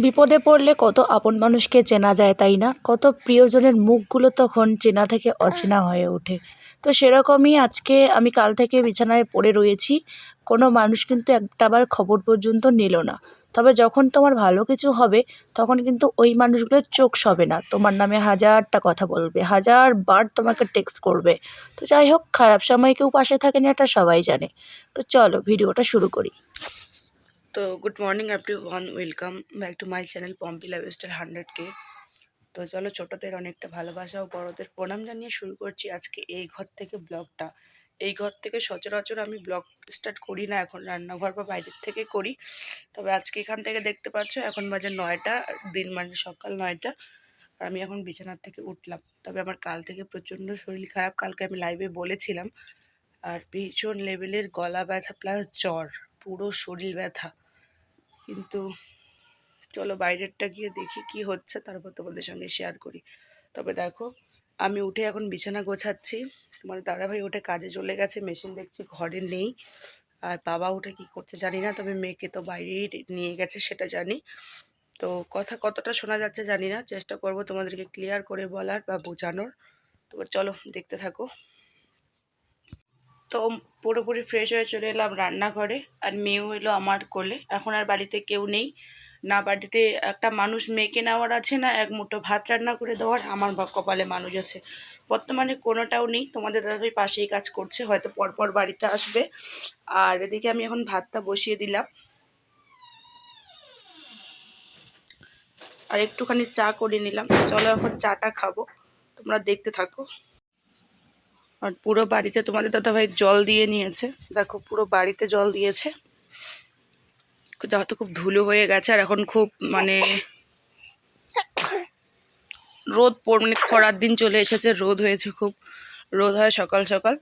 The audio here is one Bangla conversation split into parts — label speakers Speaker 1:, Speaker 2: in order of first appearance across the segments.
Speaker 1: বিপদে পড়লে কত আপন মানুষকে চেনা যায় তাই না? কত প্রিয়জনের মুখগুলো তখন চেনা থেকে অচেনা হয়ে ওঠে। তো সেরকমই আজকে আমি কাল থেকে বিছানায় পড়ে রয়েছি। কোনো মানুষ কিন্তু একটাবার খবর পর্যন্ত নিল না। তবে যখন তোমার ভালো কিছু হবে, তখন কিন্তু ওই মানুষগুলোর চোখ সবে না। তোমার নামে হাজারটা কথা বলবে হাজার বার তোমাকে টেক্সট করবে। তো যাই হোক, খারাপ সময় কেউ পাশে থাকে না এটা সবাই জানে। তো চলো, ভিডিওটা শুরু করি।
Speaker 2: তো good morning everyone welcome back to my channel Pompi lifestyle hundred K. তো চলো ছোটোদের অনেকটা ভালোবাসা ও বড়োদের প্রণাম জানিয়ে শুরু করছি আজকে এই ঘর থেকে ব্লগটা। এই ঘর থেকে সচরাচর আমি ব্লগ স্টার্ট করি না, এখন রান্নাঘর বা বাইরের থেকে করি। তবে আজকে এখান থেকে দেখতে পাচ্ছ, এখন বাজে নয়টা, দিন মানে সকাল নয়টা, আর আমি এখন বিছানার থেকে উঠলাম। তবে আমার কাল থেকে প্রচণ্ড শরীর খারাপ, কালকে আমি লাইভে বলেছিলাম। আর ভীষণ লেভেলের গলা ব্যথা প্লাস জ্বর, পুরো শরীর ব্যথা। কিন্তু চলো বাইরেরটা গিয়ে দেখি কি হচ্ছে, তারপর তোমাদের সঙ্গে শেয়ার করি। তবে দেখো, আমি উঠে এখন বিছানা গোছাচ্ছি। তোমার দাদাভাই উঠে কাজে চলে গেছে মেশিন দেখছি ঘরে নেই। আর বাবা উঠে কি করছে জানি না, তবে মেয়েকে তো বাইরেই নিয়ে গেছে, সেটা জানি। তো কথা কতটা শোনা যাচ্ছে জানি না, চেষ্টা করব তোমাদেরকে ক্লিয়ার করে বলার বা বোঝানোর। তো চলো, দেখতে থাকো। তো পুরোপুরি ফ্রেশ হয়ে চলে এলাম রান্নাঘরে আর মেয়েও এলো আমার কোলে। এখন আর বাড়িতে কেউ নেই। না বাড়িতে একটা মানুষ মেয়েকে নেওয়ার আছে না, এক মুঠো ভাত রান্না করে দেওয়ার। আমার কপালে মানুষ আছে। বর্তমানে কোনোটাও নেই। তোমাদের দাদাই পাশেই কাজ করছে, হয়তো পরপর বাড়িতে আসবে। আর এদিকে আমি এখন ভাতটা বসিয়ে দিলাম। আর একটুখানি চা করে নিলাম। চলো এখন চাটা খাব। তোমরা দেখতে থাকো। আর পুরো বাড়িতে তোমাদের দাদাভাই জল দিয়ে নিয়েছে। দেখো, পুরো বাড়িতে জল দিয়েছে। তো খুব ধুলো হয়ে গেছে আর এখন খুব মানে রোদ মানে খরার দিন চলে এসেছে, রোদ হয়েছে খুব। রোদ হয় সকাল সকাল।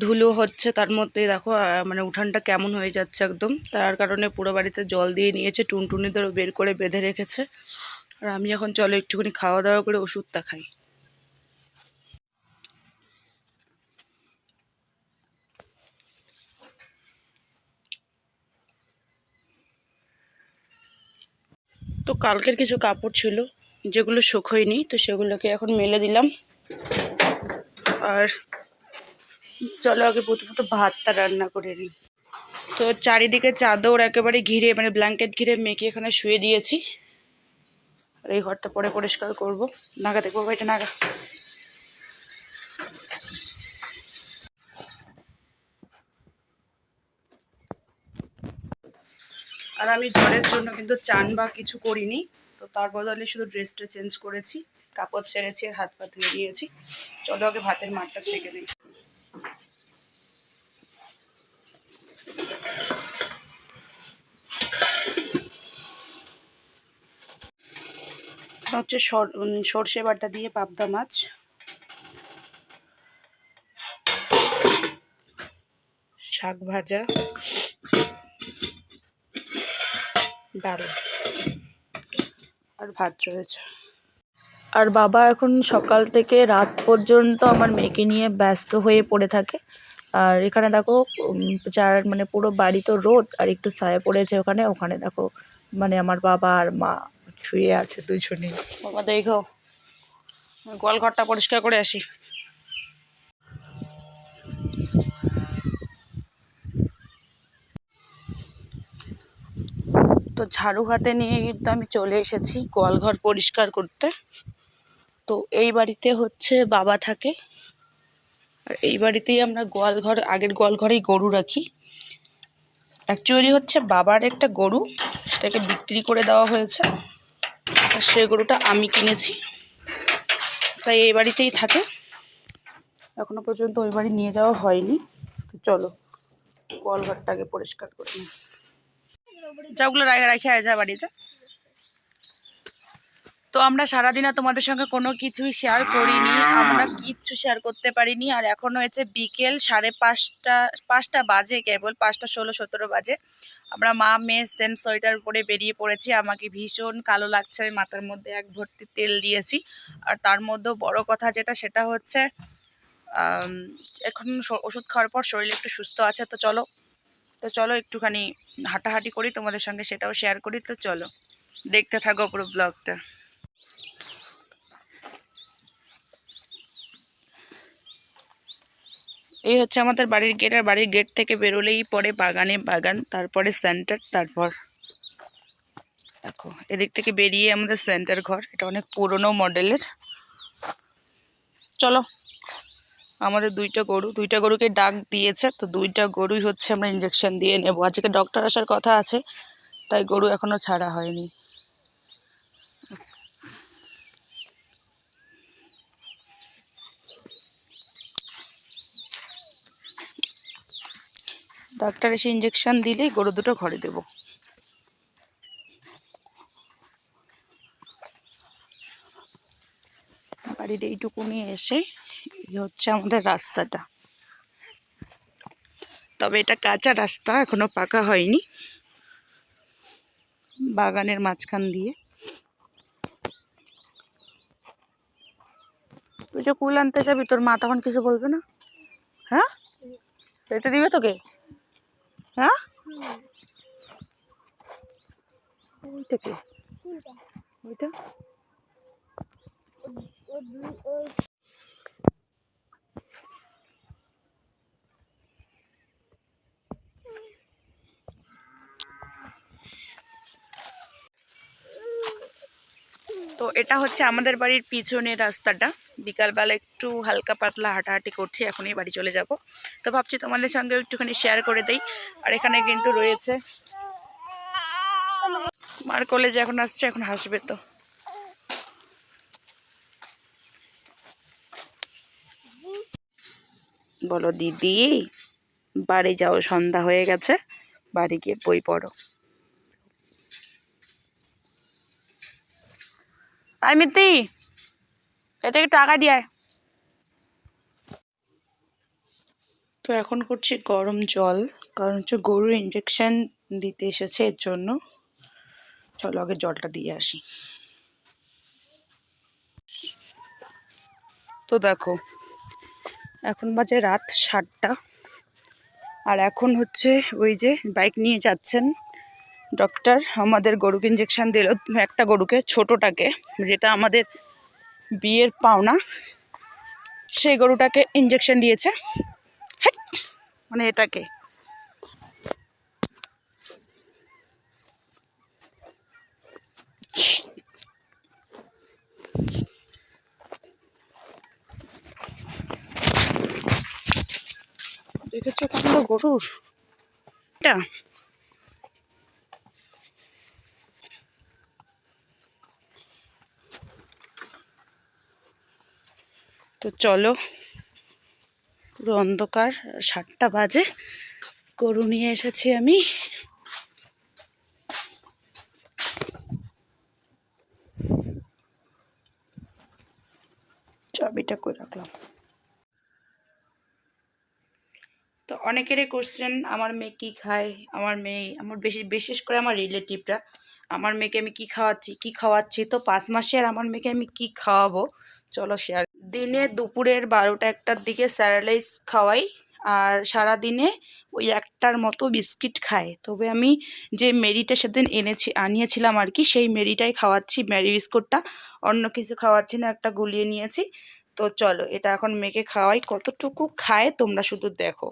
Speaker 2: ধুলো হচ্ছে তার মধ্যে, দেখো মানে উঠানটা কেমন হয়ে যাচ্ছে একদম। তার কারণে পুরো বাড়িতে জল দিয়ে নিয়েছে, টুনটুনিদেরও বের করে বেঁধে রেখেছে। আর আমি এখন চলো একটুখানি খাওয়া দাওয়া করে ওষুধটা খাই। তো কালকের কিছু কাপড় ছিল, যেগুলো শুকোয়নি তো সেগুলোকে এখন মেলে দিলাম। আর চলো আগে প্রথমত ভাতটা রান্না করে নিই। তো চারিদিকে চাদর একেবারে ঘিরে মানে ব্ল্যাঙ্কেট ঘিরে মেয়েকে এখানে শুয়ে দিয়েছি। আর এই ঘরটা পরে পরিষ্কার করব। নাগা দেখব এটা, নাগা আর আমি জ্বরের জন্য কিন্তু চান বা কিছু করিনি। তো তার বদলে শুধু ড্রেসটা চেঞ্জ করেছি, কাপড় ছেড়েছি আর হাত পা ধুয়ে দিয়েছি। চলো আগে ভাতের মাঠটা ছেঁকে দিই হচ্ছে সর্ষে বাটা দিয়ে পাবদা মাছ। শাক ভাজা। ডাল আর ভাত রয়েছে।
Speaker 1: আর বাবা এখন সকাল থেকে রাত পর্যন্ত আমার মেয়েকে নিয়ে ব্যস্ত হয়ে পড়ে থাকে। আর এখানে দেখো চার মানে পুরো বাড়ি তো রোদ আর একটু ছায়া পড়েছে ওখানে ওখানে দেখো মানে আমার বাবা আর মা শুয়ে আছে দুজনেই।
Speaker 2: বাবা দেখো গোয়াল ঘরটা পরিষ্কার করে আসি। তো ঝাড়ু হাতে নিয়ে কিন্তু আমি চলে এসেছি গোয়ালঘর পরিষ্কার করতে। তো এই বাড়িতে হচ্ছে বাবা থাকে। আর এই বাড়িতেই আমরা গোয়ালঘর, আগের গোয়ালঘরেই গরু রাখি। অ্যাকচুয়ালি হচ্ছে বাবার একটা গরু, সেটাকে বিক্রি করে দেওয়া হয়েছে। আর সে গরুটা আমি কিনেছি। তাই এই বাড়িতেই থাকে। এখনও পর্যন্ত ওই বাড়ি নিয়ে যাওয়া হয়নি। চলো, গোয়ালঘরটাকে পরিষ্কার করে নিই। যাগুলো রাখে রাখে আয় যা বাড়িতে। তো আমরা সারাদিন আর তোমাদের সঙ্গে কোনো কিছুই শেয়ার করিনি, আমরা কিচ্ছু শেয়ার করতে পারিনি, আর এখন হয়েছে বিকেল সাড়ে পাঁচটা পাঁচটা বাজে কেবল, পাঁচটা ষোলো সতেরো বাজে। আমরা মা, মেয়ে সেম সোয়েটার পরে বেরিয়ে পড়েছি, আমাকে ভীষণ কালো লাগছে, আমি মাথার মধ্যে এক ভর্তি তেল দিয়েছি। আর তার মধ্যেও বড় কথা যেটা, সেটা হচ্ছে এখন ওষুধ খাওয়ার পর শরীর একটু সুস্থ আছে, তো চলো তো চলো একটুখানি হাঁটাহাঁটি করি, তোমাদের সঙ্গে সেটাও শেয়ার করি, তো চলো। দেখতে থাকো পুরো ব্লগটা এই হচ্ছে আমাদের বাড়ির গেট আর বাড়ির গেট থেকে বেরোলেই পরে বাগানে বাগান, তারপরে সেন্টার তারপর দেখো, এদিক থেকে বেরিয়ে আমাদের সেন্টার ঘর, এটা অনেক পুরনো মডেলের চলো। আমাদের দুইটা গরু, দুইটা গরুকে ডাক দিয়েছে, তো দুইটা গরুই হচ্ছে আমরা ইঞ্জেকশন দিয়ে নেব। আজকে ডক্টর আসার কথা আছে, তাই গরু এখনও ছাড়া হয়নি। ডাক্তার এসে ইঞ্জেকশন দিলেই গরু দুটো ঘরে দেবো। বাড়ির এইটুকু নিয়ে এসে এই হচ্ছে আমাদের রাস্তাটা। তবে এটা কাঁচা রাস্তা, এখনও পাকা হয়নি। বাগানের মাঝখান দিয়ে। তুই যে কুল আনতে যাবি, তোর মা তখন কিছু বলবে না? হ্যাঁ? এটা দিবে তোকে? হ্যাঁ? ওইটা কে ওইটা? তো এটা হচ্ছে আমাদের বাড়ির পিছনের রাস্তাটা। বিকালবেলা একটু হালকা পাতলা হাঁটাহাঁটি করছি, এখনই বাড়ি চলে যাব। তো ভাবছি তোমাদের সঙ্গে একটুখানি শেয়ার করে দেই। আর এখানে কিন্তু রয়েছে। মার কলেজে এখন আসছে, এখন হাসবে তো। বলো দিদি, বাড়ি যাও, সন্ধ্যা হয়ে গেছে। বাড়ি গিয়ে বই পড়ো। আই মিত্তি এটাকে টাকা দিয়ে। তো এখন করছি গরম জল, কারণ হচ্ছে গরুর ইঞ্জেকশন দিতে এসেছে এর জন্য। চলো আগে জলটা দিয়ে আসি। তো দেখো, এখন বাজে রাত সাতটা। আর এখন হচ্ছে ওই যে বাইক নিয়ে যাচ্ছেন। ডক্টর আমাদের গরুকে ইঞ্জেকশন দিল, একটা গরুকে, ছোটোটাকে, যেটা আমাদের বিয়ের পাওনা। সেই গরুটাকে ইঞ্জেকশন দিয়েছে! মানে এটাকে। দেখেছ কান্ড গরুর? এটা। তো চলো, পুরো অন্ধকার, সাতটা বাজে। গরু নিয়ে এসেছি আমি। চাবিটা করে রাখলাম? তো অনেকেরই কোশ্চেন আমার মেয়ে কী খায়? আমার মেয়ে, আমার বেশি, বিশেষ করে আমার রিলেটিভরা আমার মেয়েকে আমি কি খাওয়াচ্ছি কি খাওয়াচ্ছি? তো পাঁচ মাসে আর আমার মেয়েকে আমি কি খাওয়াবো? চলো শেয়ার দিনে দুপুরের বারোটা একটার দিকে স্যারালাইজ খাওয়াই আর সারা দিনে ওই একটার মতো বিস্কিট খায় তবে আমি যে মেরিটা সেদিন এনেছি, আনিয়েছিলাম আর কি, সেই মেরিটাই খাওয়াচ্ছি মেরি বিস্কুটটা। অন্য কিছু খাওয়াচ্ছি না, একটা গুলিয়ে নিয়েছি। তো চলো, এটা এখন মেয়েকে খাওয়াই। কতটুকু খায় তোমরা শুধু দেখো।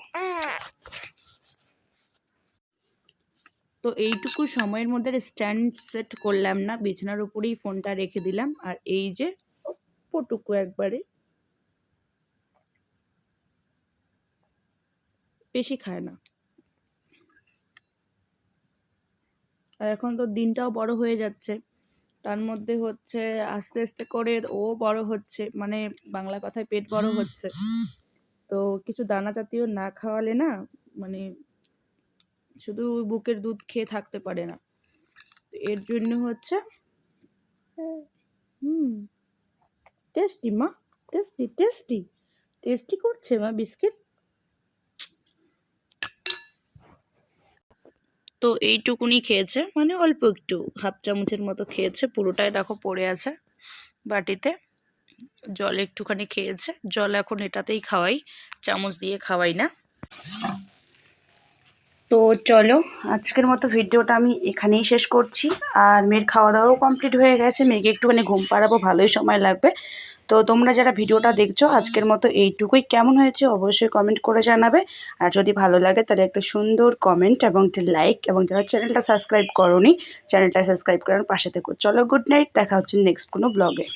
Speaker 2: তো এইটুকু সময়ের মধ্যে স্ট্যান্ড সেট করলাম না, বিছানার উপরেই ফোনটা রেখে দিলাম। আর এই যে অল্পটুকু একবারে বেশি খায় না। আর এখন তো দিনটাও বড় হয়ে যাচ্ছে। তার মধ্যে হচ্ছে আস্তে আস্তে করে ও বড় হচ্ছে মানে বাংলা কথায় পেট বড় হচ্ছে। তো কিছু দানা জাতীয় না খাওয়ালে না মানে শুধু বুকের দুধ খেয়ে থাকতে পারে না। এর জন্য হচ্ছে হুম টেস্টি মা টেস্টি টেস্টি টেস্টি করছে মা বিস্কিট। তো এইটুকুনি খেয়েছে মানে অল্প একটু, হাফ চামচের মতো খেয়েছে, পুরোটাই দেখো পড়ে আছে বাটিতে। জল একটুখানি খেয়েছে, জল এখন এটাতেই খাওয়াই, চামচ দিয়ে খাওয়াই না। তো চলো, আজকের মতো ভিডিওটা আমি এখানেই শেষ করছি। আর মেয়ের খাওয়া দাওয়াও কমপ্লিট হয়ে গেছে। মেয়েকে একটুখানি ঘুম পাড়াবো, ভালোই সময় লাগবে। তো তোমরা যারা ভিডিওটা দেখছ, আজকের মতো এইটুকুই। কেমন হয়েছে অবশ্যই কমেন্ট করে জানাবে। আর যদি ভালো লাগে, তাহলে একটা সুন্দর কমেন্ট এবং একটা লাইক এবং যারা চ্যানেলটা সাবস্ক্রাইব করোনি চ্যানেলটা সাবস্ক্রাইব করার পাশে থেকো। চলো গুড নাইট দেখা হচ্ছে নেক্সট কোনো ব্লগে